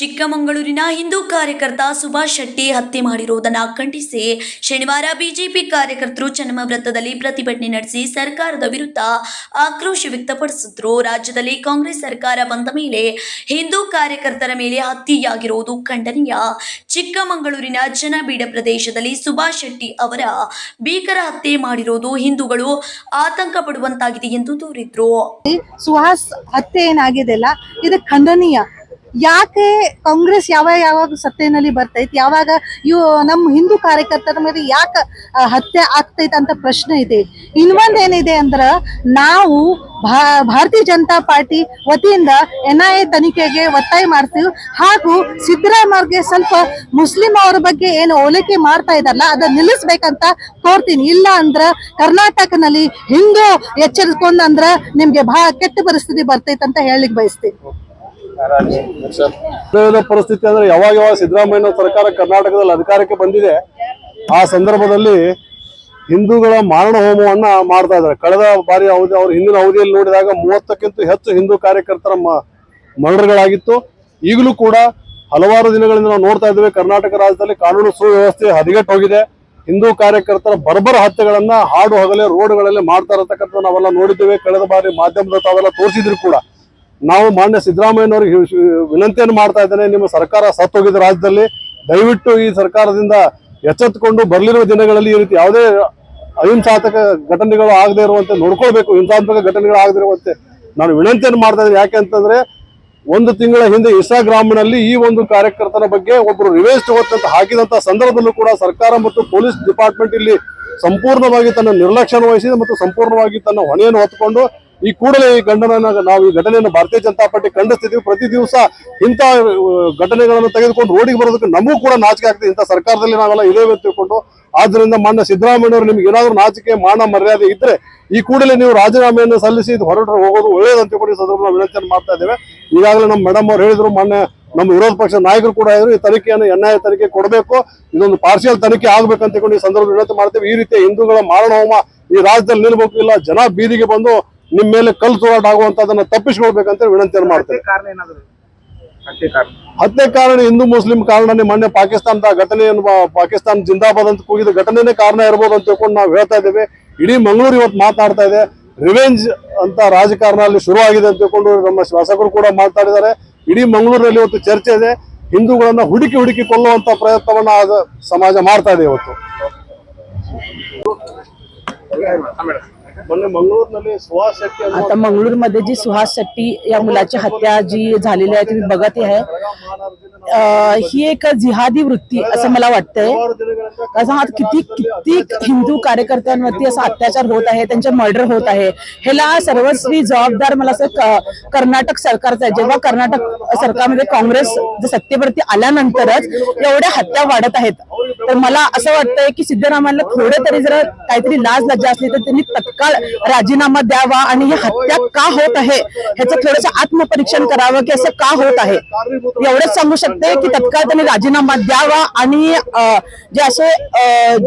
ಚಿಕ್ಕಮಗಳೂರಿನ ಹಿಂದೂ ಕಾರ್ಯಕರ್ತ ಸುಭಾಷ್ ಶೆಟ್ಟಿ ಹತ್ಯೆ ಮಾಡಿರುವುದನ್ನು ಖಂಡಿಸಿ ಶನಿವಾರ ಬಿಜೆಪಿ ಕಾರ್ಯಕರ್ತರು ಜನ್ಮ ವೃತ್ತದಲ್ಲಿ ಪ್ರತಿಭಟನೆ ನಡೆಸಿ ಸರ್ಕಾರದ ವಿರುದ್ಧ ಆಕ್ರೋಶ ವ್ಯಕ್ತಪಡಿಸಿದ್ರು. ರಾಜ್ಯದಲ್ಲಿ ಕಾಂಗ್ರೆಸ್ ಸರ್ಕಾರ ಬಂದ ಮೇಲೆ ಹಿಂದೂ ಕಾರ್ಯಕರ್ತರ ಮೇಲೆ ಹತ್ಯೆಯಾಗಿರುವುದು ಖಂಡನೀಯ. ಚಿಕ್ಕಮಗಳೂರಿನ ಜನಬೀಡ ಪ್ರದೇಶದಲ್ಲಿ ಸುಭಾಷ್ ಶೆಟ್ಟಿ ಅವರ ಭೀಕರ ಹತ್ಯೆ ಮಾಡಿರುವುದು ಹಿಂದೂಗಳು ಆತಂಕ ಪಡುವಂತಾಗಿದೆ ಎಂದು ದೂರಿದ್ರು. ಸುಹಾಸ್ ಹತ್ಯೆ ಏನಾಗಿದೆಲ್ಲ ಇದು ಖಂಡನೀಯ. ಯಾಕೆ ಕಾಂಗ್ರೆಸ್ ಯಾವ ಯಾವಾಗ ಸತ್ತೆನಲ್ಲಿ ಬರ್ತೈತಿ? ಯಾವಾಗ ಇವು ನಮ್ಮ ಹಿಂದೂ ಕಾರ್ಯಕರ್ತರ ಮೇಲೆ ಯಾಕೆ ಹತ್ಯೆ ಆಗ್ತೈತೆ ಅಂತ ಪ್ರಶ್ನೆ ಇದೆ. ಇನ್ನೊಂದು ಏನಿದೆ ಅಂದ್ರೆ, ನಾವು ಭಾರತೀಯ ಜನತಾ ಪಾರ್ಟಿ ವತಿಯಿಂದ ಎನ್ ಐ ಎ ತನಿಖೆಗೆ ಒತ್ತಾಯ ಮಾಡ್ತೀವಿ. ಹಾಗೂ ಸಿದ್ದರಾಮಯ್ಯಗೆ ಸ್ವಲ್ಪ ಮುಸ್ಲಿಂ ಅವರ ಬಗ್ಗೆ ಏನು ಹೋಲಿಕೆ ಮಾಡ್ತಾ ಇದ್ದಾರಲ್ಲ ಅದನ್ನ ನಿಲ್ಲಿಸ್ಬೇಕಂತ ಕೋರ್ತೀನಿ. ಇಲ್ಲ ಅಂದ್ರೆ ಕರ್ನಾಟಕನಲ್ಲಿ ಹಿಂದೂ ಎಚ್ಚರಿಸ್ಕೊಂಡ್ ನಿಮ್ಗೆ ಬಹಳ ಕೆಟ್ಟ ಪರಿಸ್ಥಿತಿ ಬರ್ತೈತೆ ಅಂತ ಹೇಳಿಕ್ ಬಯಸ್ತೀನಿ. ಪರಿಸ್ಥಿತಿ ಅಂದ್ರೆ ಯಾವಾಗ ಯಾವಾಗ ಸಿದ್ದರಾಮಯ್ಯ ಸರ್ಕಾರ ಕರ್ನಾಟಕದಲ್ಲಿ ಅಧಿಕಾರಕ್ಕೆ ಬಂದಿದೆ, ಆ ಸಂದರ್ಭದಲ್ಲಿ ಹಿಂದೂಗಳ ಮಾರಣ ಹೋಮವನ್ನ ಮಾಡ್ತಾ ಇದ್ದಾರೆ. ಕಳೆದ ಬಾರಿ ಅವಧಿ ಅವ್ರ ಹಿಂದಿನ ಅವಧಿಯಲ್ಲಿ ನೋಡಿದಾಗ ಮೂವತ್ತಕ್ಕಿಂತ ಹೆಚ್ಚು ಹಿಂದೂ ಕಾರ್ಯಕರ್ತರ ಮರಣಗಳಾಗಿತ್ತು. ಈಗಲೂ ಕೂಡ ಹಲವಾರು ದಿನಗಳಿಂದ ನಾವು ನೋಡ್ತಾ ಇದ್ದೇವೆ, ಕರ್ನಾಟಕ ರಾಜ್ಯದಲ್ಲಿ ಕಾನೂನು ಸುವ್ಯವಸ್ಥೆ ಹದಿಗೆಟ್ಟೋಗಿದೆ. ಹೋಗಿದೆ ಹಿಂದೂ ಕಾರ್ಯಕರ್ತರ ಬರ್ಬರ ಹತ್ಯೆಗಳನ್ನ ಹಾಡು, ಹಗಲೇ, ರೋಡ್ಗಳಲ್ಲಿ ಮಾಡ್ತಾ ಇರತಕ್ಕಂಥ ನಾವೆಲ್ಲ ನೋಡಿದ್ದೇವೆ. ಕಳೆದ ಬಾರಿ ಮಾಧ್ಯಮದ ತಾವೆಲ್ಲ ತೋರಿಸಿದ್ರು ಕೂಡ. ನಾವು ಮಾನ್ಯ ಸಿದ್ದರಾಮಯ್ಯನವರಿಗೆ ವಿನಂತಿಯನ್ನು ಮಾಡ್ತಾ ಇದ್ದೇನೆ, ನಿಮ್ಮ ಸರ್ಕಾರ ಸತ್ತೋಗಿದ ರಾಜ್ಯದಲ್ಲಿ ದಯವಿಟ್ಟು ಈ ಸರ್ಕಾರದಿಂದ ಎಚ್ಚೆತ್ತುಕೊಂಡು ಬರಲಿರುವ ದಿನಗಳಲ್ಲಿ ಈ ರೀತಿ ಯಾವುದೇ ಅಹಿಂಸಾತ್ಮಕ ಘಟನೆಗಳು ಆಗದೇ ಇರುವಂತೆ ನೋಡ್ಕೊಳ್ಬೇಕು, ಹಿಂಸಾತ್ಮಕ ಘಟನೆಗಳು ಆಗದೇ ಇರುವಂತೆ ನಾನು ವಿನಂತಿಯನ್ನು ಮಾಡ್ತಾ ಇದ್ದೀನಿ. ಯಾಕೆ ಅಂತಂದ್ರೆ ಒಂದು ತಿಂಗಳ ಹಿಂದೆ ಇನ್ಸ್ಟಾಗ್ರಾಮ್ನಲ್ಲಿ ಈ ಒಂದು ಕಾರ್ಯಕರ್ತನ ಬಗ್ಗೆ ಒಬ್ಬರು ರಿವೇಸ್ಟ್ ತಗೋತಂತ ಹಾಕಿದಂತ ಸಂದರ್ಭದಲ್ಲೂ ಕೂಡ ಸರ್ಕಾರ ಮತ್ತು ಪೊಲೀಸ್ ಡಿಪಾರ್ಟ್ಮೆಂಟ್ ಇಲ್ಲಿ ಸಂಪೂರ್ಣವಾಗಿ ತನ್ನ ನಿರ್ಲಕ್ಷ್ಯ ವಹಿಸಿದೆ ಮತ್ತು ಸಂಪೂರ್ಣವಾಗಿ ತನ್ನ ಹೊಣೆಯನ್ನು ಹೊತ್ತುಕೊಂಡು ಈ ಕೂಡಲೇ ಈ ಗಂಡನನ್ನ ನಾವು ಈ ಘಟನೆಯನ್ನು ಭಾರತೀಯ ಜನತಾ ಪಾರ್ಟಿ ಖಂಡಿಸ್ತಿದ್ದೀವಿ ಪ್ರತಿ ದಿವಸ ಇಂಥ ಘಟನೆಗಳನ್ನು ತೆಗೆದುಕೊಂಡು ರೋಡಿಗೆ ಬರೋದಕ್ಕೆ ನಮಗೂ ಕೂಡ ನಾಚಿಕೆ ಆಗ್ತದೆ. ಇಂಥ ಸರ್ಕಾರದಲ್ಲಿ ನಾವೆಲ್ಲ ಇದೇವೆ ತಿಳ್ಕೊಂಡು, ಆದ್ರಿಂದ ಮಾನ್ಯ ಸಿದ್ದರಾಮಯ್ಯವರು ನಿಮ್ಗೆ ಏನಾದರೂ ನಾಚಿಕೆ, ಮಾನ, ಮರ್ಯಾದೆ ಇದ್ರೆ ಈ ಕೂಡಲೇ ನೀವು ರಾಜೀನಾಮೆಯನ್ನು ಸಲ್ಲಿಸಿ ಇದು ಹೊರಟರೆ ಹೋಗೋದು ಒಳ್ಳೆಯದಂತ ಕೂಡ ಈ ಸಂದರ್ಭದಲ್ಲಿ ವಿನಂತಿಯನ್ನು ಮಾಡ್ತಾ ಇದ್ದೇವೆ. ಈಗಾಗಲೇ ನಮ್ಮ ಮೇಡಮ್ ಅವ್ರು ಹೇಳಿದ್ರು, ಮಾನ್ಯ ನಮ್ಮ ವಿರೋಧ ಪಕ್ಷ ನಾಯಕರು ಕೂಡ ಇದ್ರು ಈ ತನಿಖೆಯನ್ನು ಎನ್ ಐ ತನಿಖೆ ಕೊಡಬೇಕು, ಇದೊಂದು ಪಾರ್ಶಿಯಲ್ ತನಿಖೆ ಆಗ್ಬೇಕಂತ ಈ ಸಂದರ್ಭದಲ್ಲಿ ವಿನಂತಿ ಮಾಡ್ತೇವೆ. ಈ ರೀತಿಯ ಹಿಂದೂಗಳ ಮಾರಣ ಹೋಮ ಈ ರಾಜ್ಯದಲ್ಲಿ ನಿಲ್ಬೇಕು ಇಲ್ಲ ಜನ ಬೀದಿಗೆ ಬಂದು ನಿಮ್ಮ ಮೇಲೆ ಕಲ್ಲು ತೋರಾಟ ಆಗುವಂತದನ್ನ ತಪ್ಪಿಸ್ಕೊಳ್ಬೇಕಂತ ವಿನಂತಿಯನ್ನು ಮಾಡ್ತೇವೆ ಹತ್ಯೆ ಕಾರಣ ಹಿಂದೂ ಮುಸ್ಲಿಂ ಕಾರಣನೇ ಮೊನ್ನೆ ಪಾಕಿಸ್ತಾನದ ಘಟನೆಯನ್ನು ಪಾಕಿಸ್ತಾನ ಜಿಂದಾಬಾದ್ ಅಂತ ಕೂಗಿದ ಘಟನೆನೇ ಕಾರಣ ಇರ್ಬೋದು ಅಂತ ತಿಳ್ಕೊಂಡು ನಾವು ಹೇಳ್ತಾ ಇದ್ದೇವೆ. ಇಡೀ ಮಂಗಳೂರು ಇವತ್ತು ಮಾತಾಡ್ತಾ ಇದೆ. ರಿವೆಂಜ್ ಅಂತ ರಾಜಕಾರಣ ಅಲ್ಲಿ ಶುರು ಆಗಿದೆ ಅಂತ ತಿಳ್ಕೊಂಡು ನಮ್ಮ ಶಾಸಕರು ಕೂಡ ಮಾತಾಡಿದ್ದಾರೆ. ಇಡೀ ಮಂಗಳೂರಿನಲ್ಲಿ ಇವತ್ತು ಚರ್ಚೆ ಇದೆ. ಹಿಂದೂಗಳನ್ನ ಹುಡುಕಿ ಹುಡುಕಿ ಕೊಲ್ಲುವಂತ ಪ್ರಯತ್ನವನ್ನ ಸಮಾಜ ಮಾಡ್ತಾ ಇದೆ ಇವತ್ತು. आता मंगळूरमध्ये जी सुहास शेट्टी या मुलाची हत्या जी झालेली आहे तुम्ही बघत आहे. ही एक जिहादी वृत्ती असं मला वाटतंय. कारण किती कित्येक हिंदू कार्यकर्त्यांवरती असा अत्याचार होत आहे त्यांचे मर्डर होत आहे. ह्याला सर्वस्वी जबाबदार मला असं कर्नाटक सरकारचं आहे. जेव्हा कर्नाटक सरकारमध्ये काँग्रेस सत्तेवरती आल्यानंतरच एवढ्या हत्या वाढत आहेत. तर मला असं वाटतंय की सिद्धरामांना थोडं तरी जर काहीतरी लाज लज्जा असली तर त्यांनी तत्काळ राजीनामा द्यावा आणि ही हत्या का होत आहे? ह्याचं थोडंसं आत्मपरीक्षण करावं की असं का होत आहे? एवढंच सांगू शकते की तत्काळ त्यांनी राजीनामा द्यावा आणि जे असे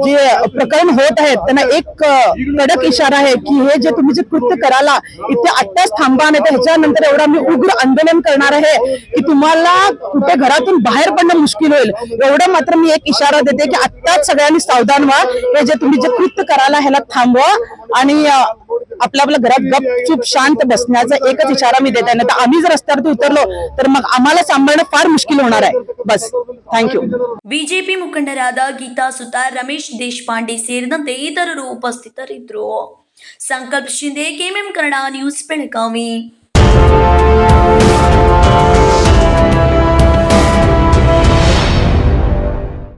जे प्रकरण होत आहेत त्यांना एक कडक इशारा आहे की हे जे तुम्ही जे कृत्य कराला इथे आत्ताच थांबा नाही तर ह्याच्यानंतर एवढा मी उग्र आंदोलन करणार आहे की तुम्हाला कुठे घरातून बाहेर पडणं मुश्किल होईल. एवढं मात्र मी एक इशारा देते की आत्ताच सगळ्यांनी सावधान व्हा. हे जे तुम्ही जे कृत्य कराला ह्याला थांबवा. आणि अं, आपल्या आपल्या घरात गपचूप शांत बसण्याचा एकच इशारा मी देते नाही तर आम्ही जर रस्त्यावरती उतरलो तर मग आम्हाला सांभाळणं फार मुश्किल होणार आहे बस थँक्यू ಬಿಜೆಪಿ ಮುಖಂಡರಾದ ಗೀತಾ ಸುತಾರ್ ರಮೇಶ್ ದೇಶಪಾಂಡೆ ಸೇರಿದಂತೆ ಇತರರು ಉಪಸ್ಥಿತರಿದ್ದರು ಸಂಕಲ್ಪ್ ಶಿಂದೆ ಕೆಎಂಎಂ ಕನ್ನಡ ನ್ಯೂಸ್ ಬೆಳಗಾವಿ